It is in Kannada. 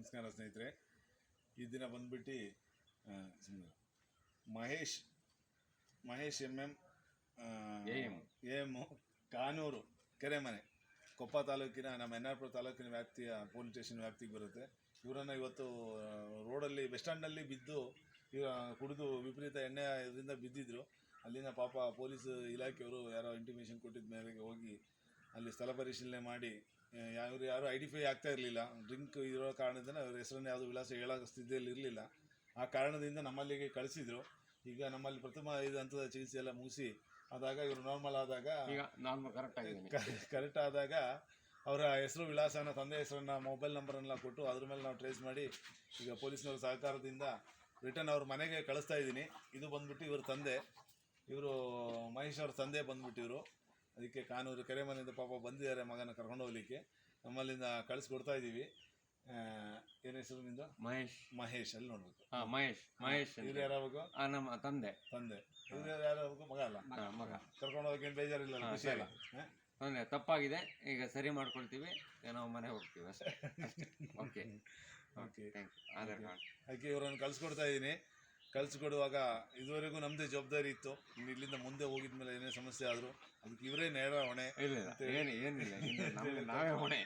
ನಮಸ್ಕಾರ ಸ್ನೇಹಿತರೆ. ಈ ದಿನ ಬಂದ್ಬಿಟ್ಟು Mahesh Mahesh M M M M Kanooru Keremane Koppa ತಾಲೂಕಿನ ನಮ್ಮ ಎನ್ ಆರ್ ಪುರ ತಾಲೂಕಿನ ವ್ಯಾಪ್ತಿಯ ಪೊಲೀಸ್ ಸ್ಟೇಷನ್ ವ್ಯಾಪ್ತಿಗೆ ಬರುತ್ತೆ. ಇವರನ್ನು ಇವತ್ತು ರೋಡಲ್ಲಿ ಬಸ್ ಸ್ಟ್ಯಾಂಡಲ್ಲಿ ಬಿದ್ದು ಇವ ಕುಡಿದು ವಿಪರೀತ ಎಣ್ಣೆ ಇದರಿಂದ ಬಿದ್ದಿದ್ರು. ಅಲ್ಲಿನ ಪಾಪ ಪೊಲೀಸ್ ಇಲಾಖೆಯವರು ಯಾರೋ ಇಂಟಿಮೇಷನ್ ಕೊಟ್ಟಿದ್ದ ಮೇರೆಗೆ ಹೋಗಿ ಅಲ್ಲಿ ಸ್ಥಳ ಪರಿಶೀಲನೆ ಮಾಡಿ ಯಾರು ಯಾರು ಐಡೆಂಟಿಫೈ ಆಗ್ತಾ ಇರಲಿಲ್ಲ. ಡ್ರಿಂಕ್ ಇರೋ ಕಾರಣದಿಂದ ಅವ್ರ ಹೆಸರನ್ನು ಯಾವುದು ವಿಳಾಸ ಹೇಳೋ ಸ್ಥಿತಿಯಲ್ಲಿ ಇರಲಿಲ್ಲ. ಆ ಕಾರಣದಿಂದ ನಮ್ಮಲ್ಲಿಗೆ ಕಳಿಸಿದ್ರು. ಈಗ ನಮ್ಮಲ್ಲಿ ಪ್ರಥಮ ಐದು ಹಂತದ ಚಿಕಿತ್ಸೆ ಎಲ್ಲ ಮುಗಿಸಿ ಆದಾಗ ಇವರು ನಾರ್ಮಲ್ ಆದಾಗ ಈಗ ನಾರ್ಮಲ್ ಕರೆಕ್ಟ್ ಕರೆಕ್ಟ್ ಆದಾಗ ಅವರ ಹೆಸರು ವಿಳಾಸನ ತಂದೆ ಹೆಸರನ್ನ ಮೊಬೈಲ್ ನಂಬರನ್ನೆಲ್ಲ ಕೊಟ್ಟು ಅದ್ರ ಮೇಲೆ ನಾವು ಟ್ರೇಸ್ ಮಾಡಿ ಈಗ ಪೊಲೀಸ್ನವ್ರ ಸಹಕಾರದಿಂದ ರಿಟರ್ನ್ ಅವ್ರ ಮನೆಗೆ ಕಳಿಸ್ತಾ ಇದ್ದೀನಿ. ಇದು ಬಂದ್ಬಿಟ್ಟು ಇವ್ರ ತಂದೆ. ಇವರು ಮಹೇಶ್ ಅವ್ರ ತಂದೆ ಬಂದ್ಬಿಟ್ಟು ಇವರು ಅದಕ್ಕೆ ಕಾನೂರು ಕೆರೆಮನೆಯಿಂದ ಪಾಪ ಬಂದಿದ್ದಾರೆ ಮಗನ ಕರ್ಕೊಂಡು ಹೋಗ್ಲಿಕ್ಕೆ. ನಮ್ಮಲ್ಲಿಂದ ಕಳಿಸ್ಕೊಡ್ತಾ ಇದ್ದೀವಿ ಏನ ಹೆಸರು ನಿಂದು? ಮಹೇಶ್. ಮಹೇಶ್ ಅಲ್ಲಿ ನೋಡ್ಬೇಕು. ಹಾ ಮಹೇಶ್. ಮಹೇಶ್. ಇವ್ರು ಯಾರಾಗಬೇಕು? ಆ, ನಮ್ಮ ತಂದೆ. ತಂದೆ. ಇವ್ರು ಯಾರಾಗಬೇಕು? ಮಗ ಅಲ್ಲ? ಹಾ, ಮಗ. ಕರ್ಕೊಂಡು ಹೋಗಕ್ಕೆ ಏನು ಬೇಜಾರಿಲ್ಲ ಖುಷಿ ಅಲ್ಲ? ಹಾ? ತಂದೆ ತಪ್ಪಾಗಿದೆ. ಈಗ ಸರಿ ಮಾಡ್ಕೊಳ್ತೀವಿ. ಈಗ ನಾವು ಮನೆ ಹೋಗ್ತೀವಿ ಅಷ್ಟೇ. Okay. Okay. Thank you. Aadhaar card. ಅದಕ್ಕೆ ಇವರನ್ನು ಕಳಿಸ್ಕೊಡ್ತಾ ಇದ್ದೀನಿ ಕಳಿಸ್ಕೊಡುವಾಗ ಇದುವರೆಗೂ ನಮ್ಮದೇ ಜವಾಬ್ದಾರಿ ಇತ್ತು. ಇನ್ನು ಇಲ್ಲಿಂದ ಮುಂದೆ ಹೋಗಿದ್ಮೇಲೆ ಏನೇ ಸಮಸ್ಯೆ ಆದರೂ ಅದಕ್ಕೆ ಇವರೇ ನೇರ ಹೊಣೆ ಇಲ್ಲ ಇಲ್ಲ ಏನು ಏನಿಲ್ಲ ಇನ್ನು ನಮ್ಗೆ ನಾವೇ ಹೊಣೆ